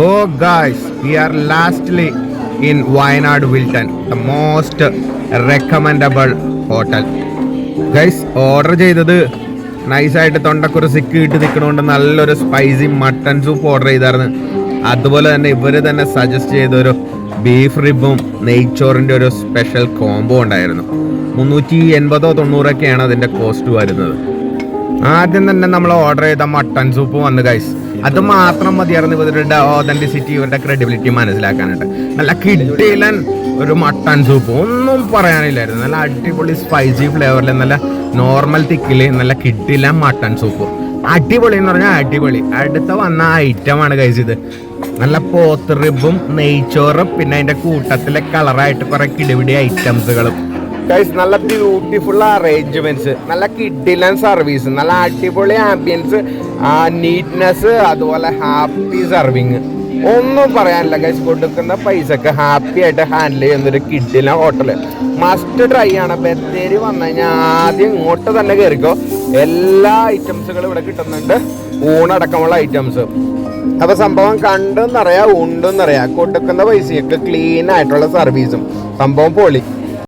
Oh guys we are lastly in Wayanad Wilton the most recommendable hotel guys order ചെയ്തത് നൈസായിട്ട് തൊണ്ടക്കുറി സിക്ക് ഇട്ട് നിൽക്കണോണ്ട് നല്ലൊരു സ്പൈസി മട്ടൺ സൂപ്പ് ഓർഡർ ചെയ്തായിരുന്നു. അതുപോലെ തന്നെ ഇവർ തന്നെ സജസ്റ്റ് ചെയ്തൊരു ബീഫ് റിബും നെയ്ച്ചോറിന്റെ ഒരു സ്പെഷ്യൽ കോംബോ ഉണ്ടായിരുന്നു. മുന്നൂറ്റി എൺപതോ തൊണ്ണൂറൊക്കെയാണ് അതിന്റെ കോസ്റ്റ് വരുന്നത്. ആദ്യം തന്നെ നമ്മൾ ഓർഡർ ചെയ്ത മട്ടൺ സൂപ്പ് വന്ന് ഗൈസ് അത് മാത്രം മതിയായിരുന്നു ഇവരുടെ ഓതന്റിസിറ്റി ഇവരുടെ ക്രെഡിബിലിറ്റി മനസ്സിലാക്കാനായിട്ട്. നല്ല കിട്ടിയില്ല ഒരു മട്ടൺ സൂപ്പ് ഒന്നും പറയാനില്ലായിരുന്നു. നല്ല അടിപൊളി സ്പൈസി ഫ്ലേവറിൽ നല്ല നോർമൽ തിക്കിൽ നല്ല കിഡിലൻ മട്ടൺ സൂപ്പ് അടിപൊളി എന്ന് പറഞ്ഞാൽ അടിപൊളി. അടുത്ത വന്ന ഐറ്റമാണ് കഴിച്ചത് നല്ല പോത്ത് റിബും നെയ്ച്ചോറും പിന്നെ അതിന്റെ കൂട്ടത്തിലെ കളറായിട്ട് കുറേ കിടിപിടി ഐറ്റംസുകളും ഗൈസ് നല്ല ബ്യൂട്ടിഫുൾ അറേഞ്ച്മെന്റ്സ് നല്ല കിഡിലൻ സർവീസ് നല്ല അടിപൊളി ആംബിയൻസ് നീറ്റ്നെസ് അതുപോലെ ഹാപ്പി സർവിങ് ഒന്നും പറയാനില്ല ഗൈസ് കൊടുക്കുന്ന പൈസക്ക് ഹാപ്പി ആയിട്ട് ഹാൻഡിൽ ചെയ്യുന്നൊരു കിഡിലൻ ഹോട്ടൽ മസ്റ്റ് ട്രൈ ആണ്. ബത്തേരി വന്നു കഴിഞ്ഞാൽ ആദ്യം ഇങ്ങോട്ട് തന്നെ കയറിക്കോ എല്ലാ ഐറ്റംസുകളും ഇവിടെ കിട്ടുന്നുണ്ട്. ഊണടക്കമുള്ള ഐറ്റംസ് അപ്പൊ സംഭവം കണ്ടെന്നറിയാം ഉണ്ടെന്നറിയാം. കൊടുക്കുന്ന പൈസയൊക്കെ ക്ലീൻ ആയിട്ടുള്ള സർവീസും സംഭവം പൊളി.